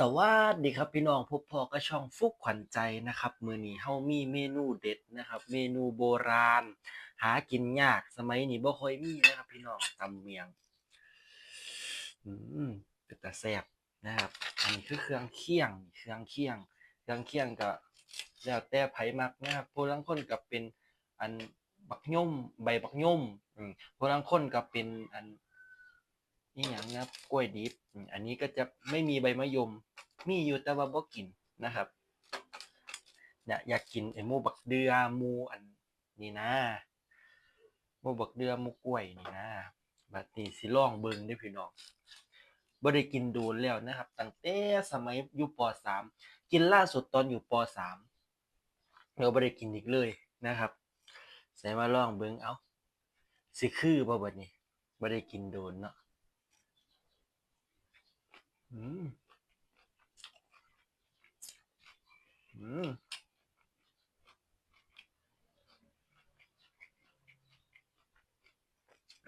สวัสดีครับพี่น้องพบพอก็ช่องฟุกขวัญใจนะครับ มือนี้เฮามีเมนูเด็ดนะครับ เมนูโบราณ หากินยากสมัยนี้บ่ค่อยมีนะครับ พี่น้องตำเมียง อืมเป็นตาแซ่บนะครับ อันนี้คือเครื่องเคียง เครื่องเคียง เครื่องเคียงก็แล้วแต่ไผมักนะครับผู้ลางคนก็เป็นอันบักย่อมใบบักย่อมอืมผู้ลางคนก็เป็นอัน นี่อย่างนะครับกล้วยดิบอันนี้ก็จะไม่มีใบมะยม มีอยู่แต่ว่าบ่กินนะครับเนี่ยอยากกินไอ้หมูบักเดือมูอันนี่นะหมูบักเดือมูกล้วยนี่นะบัดนี้สิลองเบิ่งเด้พี่น้องบ่ได้กินโดนแล้วนะครับตั้งแต่สมัยอยู่ป .3 กินล่าสุดตอนอยู่ป .3 แล้วบ่ได้กินอีกเลยนะครับใส่มาลองเบิ่งเอาสิคือบ่บัดนี้บ่ได้กินโดนเนาะ อืมอืม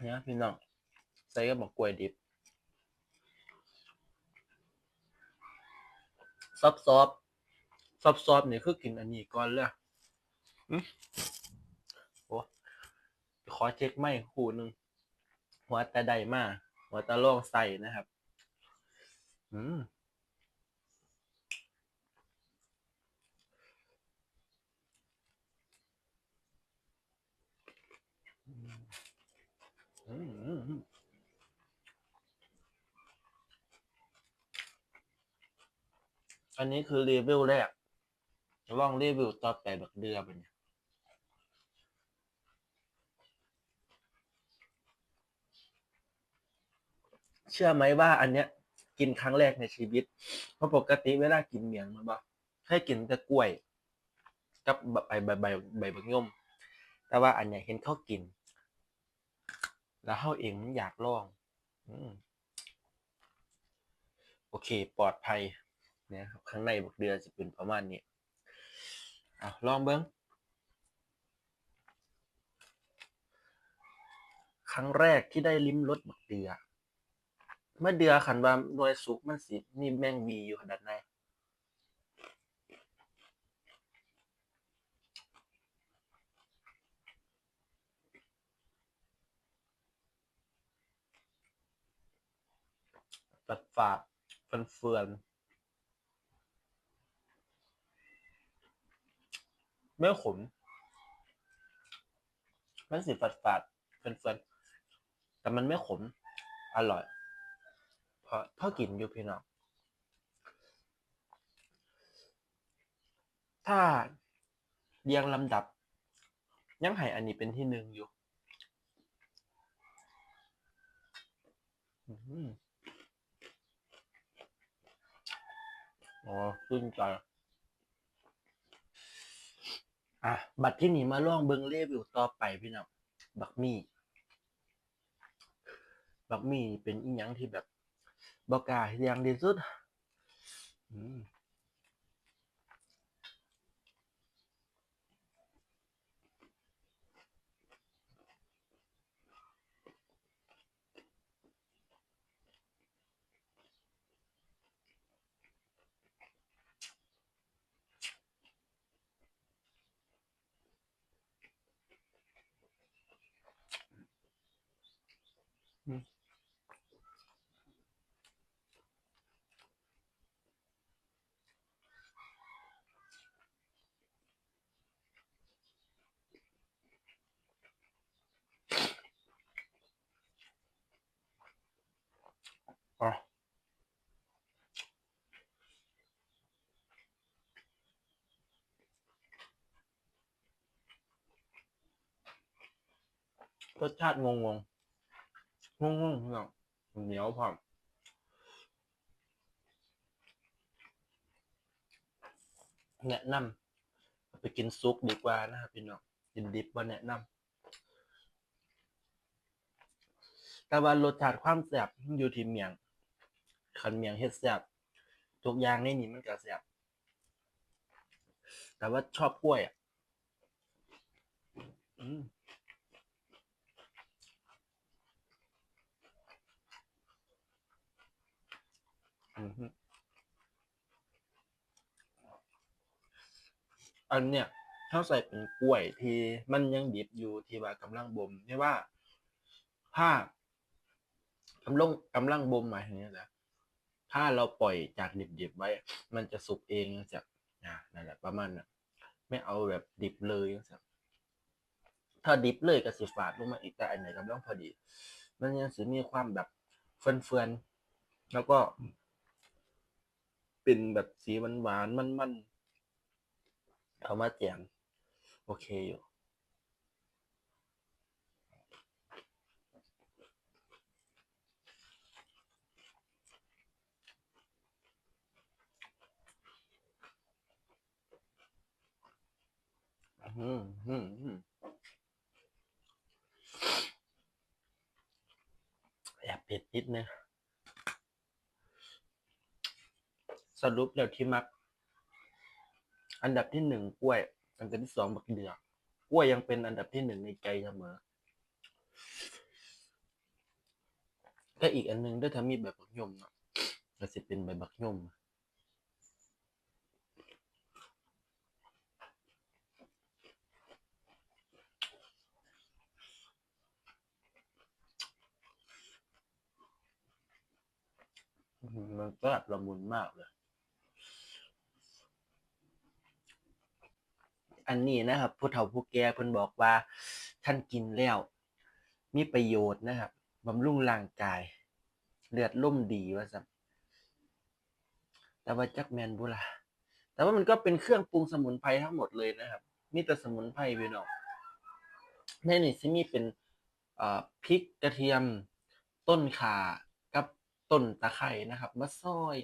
เนี่ยพี่น้องใส่กับอกกล้วยดิบซอบซอบซอบซอบนี่คือกินอันนี้ก่อนเลยอืมโอ้ขอเช็คไม่คู่หนึ่งหัวตาใดมาหัวตาล่องใส่นะครับ อืมอืมอันนี้คือรีวิวแรกลองรีวิวต่อไปแบบเดือเป็นไงเชื่อไหมว่าอันเนี้ย กินครั้งแรกในชีวิต เพราะปกติเวลากินเมียงมันบอให้กินแต่กล้วย กับใบใบใบใบบักย่อมแต่ว่าอันเนี้ยเห็นเขากิน แล้วเขาเองมันอยากลองอโอเค ปลอดภัยนะครับข้างในบักเดือจะเป็นประมาณนี้เอะลองเบิ้งครั้งแรกที่ได้ลิ้มรสบักเดือ มื่อเดือขันว่าหน่วยสุกมันสิมีแมงมีอยู่ขนาดไหนฝาดฝาดเฟือนเฟือนไม่ขมมันสิฝาดฝาดเฟือนเฟือนๆแต่มันไม่ขม อร่อย พราะเพราะกินอยู่พี่น้องถ้าเรียงลำดับ ยังให้อันนี้เป็นที่หนึ่งอยู่อืมอ๋อขึ้นใจอะ บัตรที่หนีมาล่องเบิงเลวิวต่อไปพี่น้องบักมี่ บักมี่เป็นอีหยังที่แบบ บอกล้าเรียงที่สุด อะรสชาติงงงงงงงพี่น้องเหนียวพร้อมแนะนำไปกินซุปดีกว่านะครับพี่น้องกินดิบว่าแนะนำแต่ว่ารสชาติความแซ่บอยู่ที่เมียง คันเมียงเฮ็ดแซ่บทุกอย่างในนี้มันก็แซ่บแต่ว่าชอบกล้วยอะอันเนี้ยถ้าใส่เป็นกล้วยที่มันยังดิบอยู่ที่ว่ากำลังบ่มนี่ว่าถ้ากำลังกำลังบ่มหมายถึงนี้แหะ ถ้าเราปล่อยจากดิบๆไว้ มันจะสุกเองจากอ่านั่นแหละประมาณนั้นไม่เอาแบบดิบเลยจากถ้าดิบเลยก็สิฝาดลงมาอีกแต่อันไหนกำลังพอดี มันยังสิมีความแบบเฟื่อนๆแล้วก็ เป็นแบบสีหวานๆมันๆเอามาแจมโอเคอยู่ อืมอืมอืม แอบเผ็ดนิดนึงสรุปแล้วที่มัก อันดับที่หนึ่งกล้วย อันดับที่สองบักเดือกกล้วยยังเป็นอันดับที่หนึ่งในใจเสมอก็อีกอันหนึงด้วยถ้ามีแบบบักยมเนาะก็สิเป็นใบบักยม อืมมันก็แบละมุนมากเลย อันนี้นะครับ ผู้เฒ่าผู้แก่เพิ่นบอกว่า ท่านกินแล้ว มีประโยชน์นะครับบำรุงร่างกาย เลือดล่มดีว่าซั่นแต่ว่าจักแมนบุล่ะแต่ว่ามันก็เป็นเครื่องปรุงสมุนไพรทั้งหมดเลยนะครับ มีแต่สมุนไพรพี่น้อในนี้สิมีเป็นพริกกระเทียมต้นข่า ต้นตะไคร่นะครับมาซอย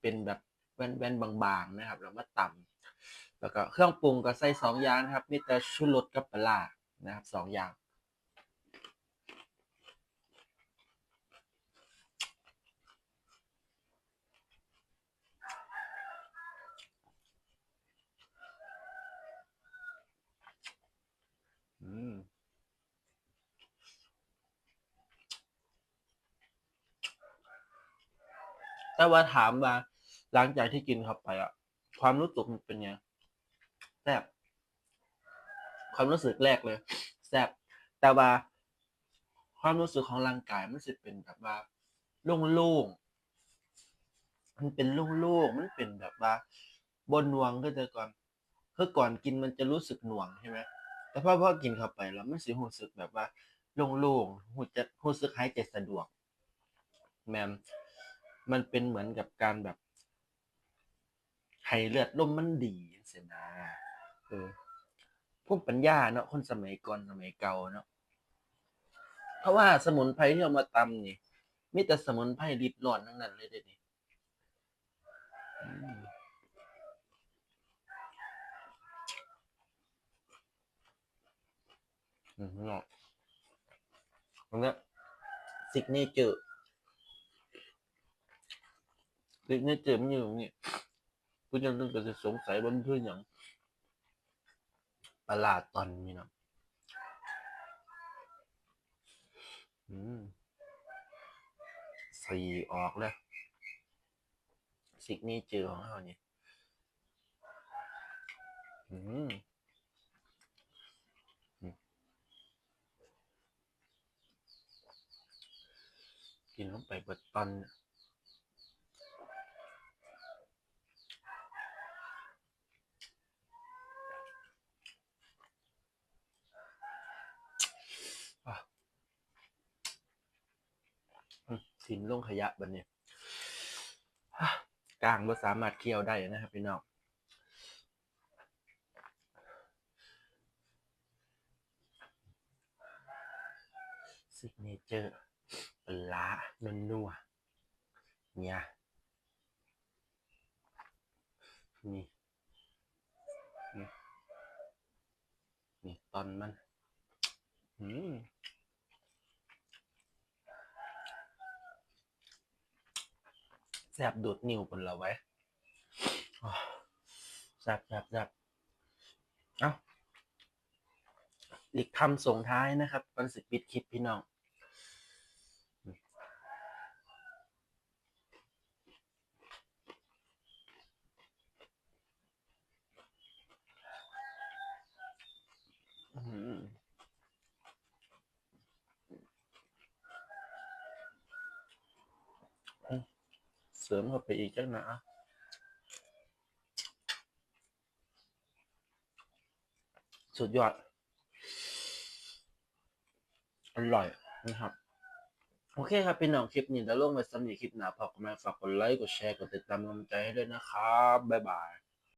เป็นแบบแว่นๆบางๆนะครับแล้วมาตำแล้วก็เครื่องปรุงก็ใส่สองอย่างนะครับมีแต่ชุรสกับปลาร้านะครับสองอย่าง อืม แต่ว่าถามว่าหลังจากที่กินเข้าไปอะความรู้สึกมันเป็นไงแซ่บความรู้สึกแรกเลยแซ่บแต่ว่าความรู้สึกของร่างกายมันจะเป็นแบบว่าโล่งๆมันเป็นโล่งๆมันเป็นแบบว่าบนหน่วงก็จะก่อนคือก่อนกินมันจะรู้สึกหน่วงใช่ไหมแต่พอพอกินเข้าไปแล้วมันสิรู้สึกแบบว่าโล่งๆรู้จะรู้สึกหายใจสะดวกแมม มันเป็นเหมือนกับการแบบให้เลือดลมมันดีเสียนะเออพวกปัญญาเนาะคนสมัยก่อนสมัยเก่าเนาะเพราะว่าสมุนไพรที่เอามาตำนี่มีแต่สมุนไพรริดร้อนทั้งนั้นเลยเดี๋ยวนี้อืมอืมเนาะตรงนี้ยซิกเนเจอร์ ซิกเนเจอร์มันอยู่ตรงนี้ผู้จังตึงก็จะสงสัยว่ามันคืออย่างปลาร้าตอนนี้นะอืมสี่ออกแล้วซิกเนเจอของเรานี่อืมอืมกินลงไปเบิดตอนเนี่ย มทิ้งลงขยะบันเนี่ยกลางก็สามารถเคี่ยวได้นะครับพี่น้องซิกเนเจอร์ปลานวนัวเนี่ยนี่นี่ นี่ ตอนมัน อืม ซบดูดนิ้วบนเราไว้แซบแซบแซบเอ้าอีกคำส่งท้ายนะครับก่อนสิปิดคลิปพี่น้อง เสริมเข้าไปอีกจังนะสุดยอด อร่อยนะครับโอเคครับพี่น้องคลิปนี้จะลงไว้สำหรับคลิปหน้าพอกันมฝากกดไลค์กดแชร์กดติดตามกำลังใจให้ด้วยนะครับ บ๊ายบาย